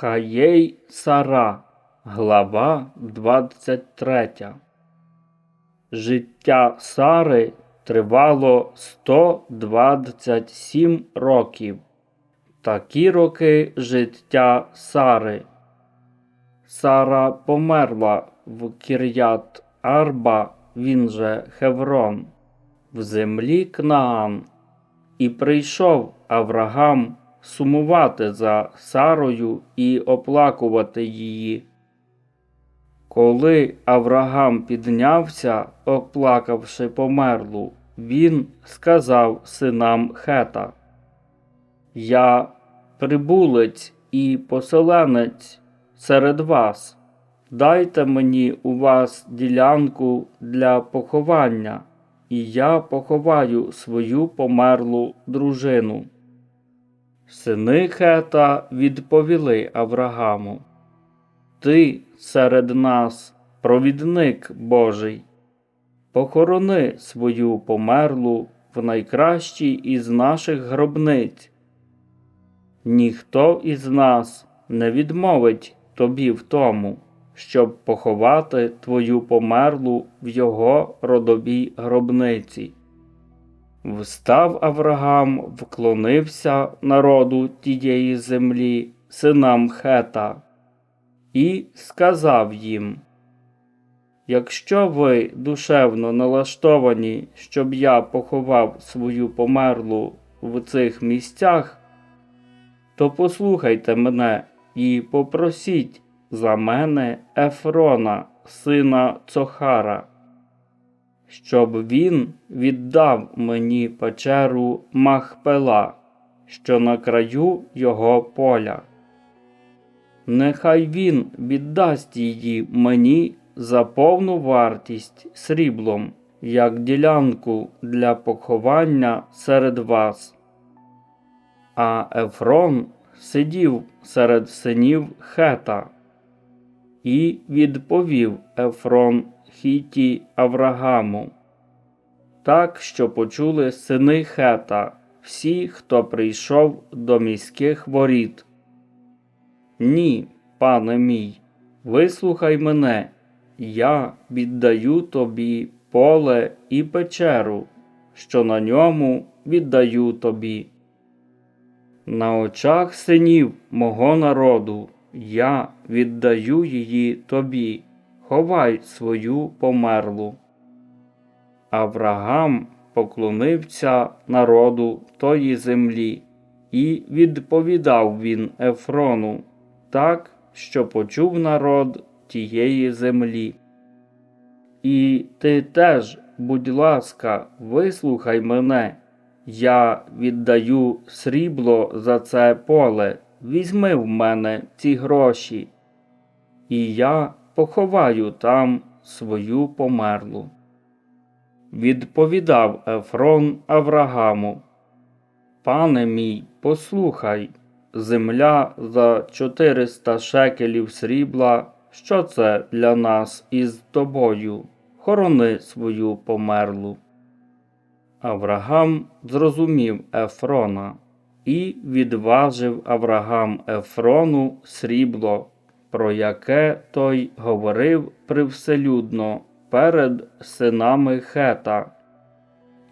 Хаєй Сара, глава 23. Життя Сари тривало 127 років. Такі роки життя Сари. Сара померла в Кір'ят Арба, він же Хеврон, в землі Кнаан. І прийшов Авраам сумувати за Сарою і оплакувати її. Коли Авраам піднявся, оплакавши померлу, він сказав синам Хета: Я прибулець і поселенець серед вас. Дайте мені у вас ділянку для поховання, і я поховаю свою померлу дружину. Сини Хета відповіли Аврааму: Ти серед нас, провідник Божий, похорони свою померлу в найкращій із наших гробниць. Ніхто із нас не відмовить тобі в тому, щоб поховати твою померлу в його родовій гробниці. Встав Авраам, вклонився народу тієї землі, синам Хета, і сказав їм: Якщо ви душевно налаштовані, щоб я поховав свою померлу в цих місцях, то послухайте мене і попросіть за мене Ефрона, сина Цохара щоб він віддав мені печеру Махпела, що на краю його поля. Нехай він віддасть її мені за повну вартість сріблом, як ділянку для поховання серед вас. А Ефрон сидів серед синів Хета. І відповів Ефрон хіті Аврагаму. Так що почули сини Хета, всі, хто прийшов до міських воріт. Ні, пане мій, вислухай мене, я віддаю тобі поле і печеру, що на ньому віддаю тобі. На очах синів мого народу я віддаю її тобі ховай свою померлу. Авраам поклонився народу тої землі, і відповідав він Ефрону так, що почув народ тієї землі. І ти теж, будь ласка, вислухай мене, я віддаю срібло за це поле, візьми в мене ці гроші. І я поховаю там свою померлу. Відповідав Ефрон Аврагаму, Пане мій, послухай, земля за 400 шекелів срібла, що це для нас із тобою? Хорони свою померлу. Аврагам зрозумів Ефрона і відважив Аврагам Ефрону срібло про яке той говорив привселюдно перед синами хета,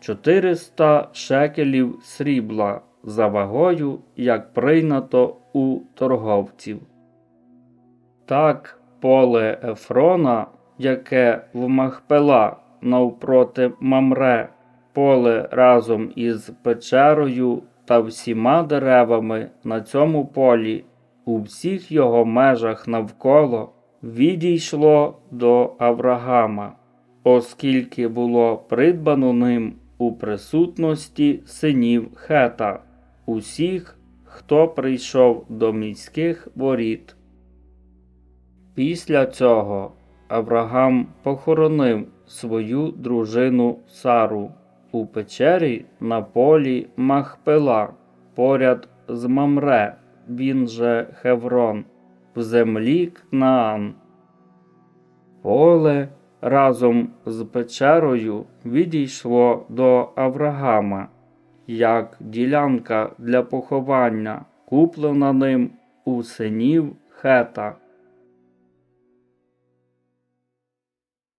400 шекелів срібла за вагою, як прийнято у торговців. Так поле Ефрона, яке в Махпела навпроти Мамре, поле разом із печерою та всіма деревами на цьому полі у всіх його межах навколо відійшло до Аврагама, оскільки було придбано ним у присутності синів хета, усіх, хто прийшов до міських воріт. Після цього Аврагам похоронив свою дружину Сару у печері на полі Махпела поряд з Мамре він же Хеврон, в землі Кнаан. Поле разом з печерою відійшло до Аврагама, як ділянка для поховання, куплена ним у синів Хета.